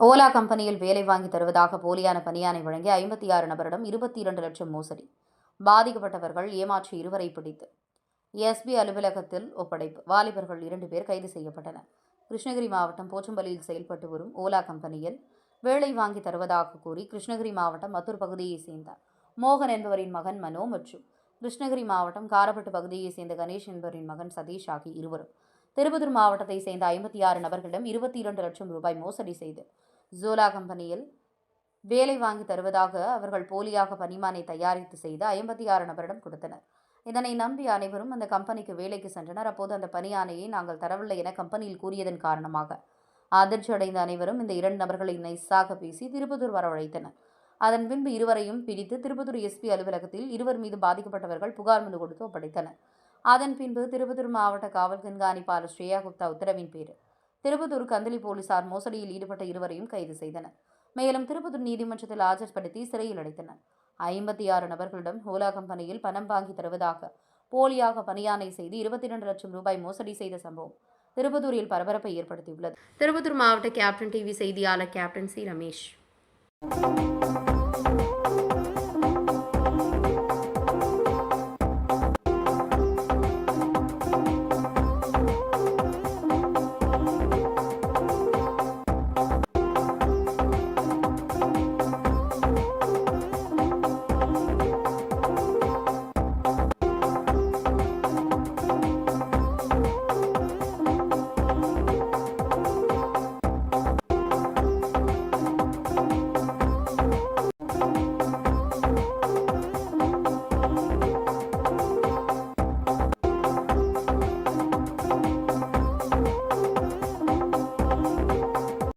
ஓலா கம்பெனியில் வேலை வாங்கி தருவதாக போலியான பணியானை வழங்கி ஐம்பத்தி ஆறு நபரிடம் இருபத்தி இரண்டு லட்சம் மோசடி. பாதிக்கப்பட்டவர்கள் ஏமாற்றி இருவரை பிடித்து. எஸ்பி அலுவலகத்தில் ஒப்படைப்பு. வாலிபர்கள் இரண்டு பேர் கைது செய்யப்பட்டனர். கிருஷ்ணகிரி மாவட்டம் போச்சம்பள்ளியில் செயல்பட்டு வரும் ஓலா கம்பெனியில் வேலை வாங்கி தருவதாக கூறி கிருஷ்ணகிரி மாவட்டம் மத்தூர் பகுதியைச் சேர்ந்த மோகன் என்பவரின் மகன் மனோ மற்றும் கிருஷ்ணகிரி மாவட்டம் காரப்பட்டு பகுதியைச் சேர்ந்த கணேஷ் என்பவரின் மகன் சதீஷ் ஆகிய இருவரும் திருப்பத்தூர் மாவட்டத்தைச் சேர்ந்த ஐம்பத்தி ஆறு நபர்களிடம் இருபத்தி இரண்டு லட்சம் ரூபாய் மோசடி செய்து. ஜோலா கம்பெனியில் வேலை வாங்கி தருவதாக அவர்கள் போலியாக பணிமானை தயாரித்து செய்து ஐம்பத்தி ஆறு நபரிடம் கொடுத்தனர். இதனை நம்பி அனைவரும் அந்த கம்பெனிக்கு வேலைக்கு சென்றனர். அப்போது அந்த பணியானையை நாங்கள் தரவில்லை என கம்பெனியில் கூறியதன் காரணமாக அதிர்ச்சி அடைந்த அனைவரும் இந்த இரண்டு நபர்களை நைஸாக பேசி திருப்பத்தூர் வரவழைத்தனர். அதன் பின்பு இருவரையும் பிடித்து திருப்பத்தூர் எஸ்பி அலுவலகத்தில் இருவர் மீது பாதிக்கப்பட்டவர்கள் புகார் மனு கொடுத்து ஒப்படைத்தனர். அதன் பின்பு திருப்பத்தூர் மாவட்ட காவல் கண்காணிப்பாளர் ஸ்ரேயா குப்தா உத்தரவின் பேரில் திருப்பத்தூர் கந்தளி போலீசார் மோசடியில் ஈடுபட்ட இருவரையும் கைது செய்தனர். மேலும் திருப்பத்தூர் நீதிமன்றத்தில் ஆஜர்படுத்தி சிறையில் அடைத்தனர். ஐம்பத்தி ஆறு நபர்களிடம் ஓலா கம்பெனியில் பணம் வாங்கி தருவதாக போலியாக பணியானை செய்து இருபத்தி இரண்டு லட்சம் ரூபாய் மோசடி செய்த சம்பவம் திருப்பத்தூரில் பரபரப்பை ஏற்படுத்தியுள்ளது. திருப்பத்தூர் மாவட்ட கேப்டன் டிவி செய்தியாளர் கேப்டன் சி ரமேஷ்.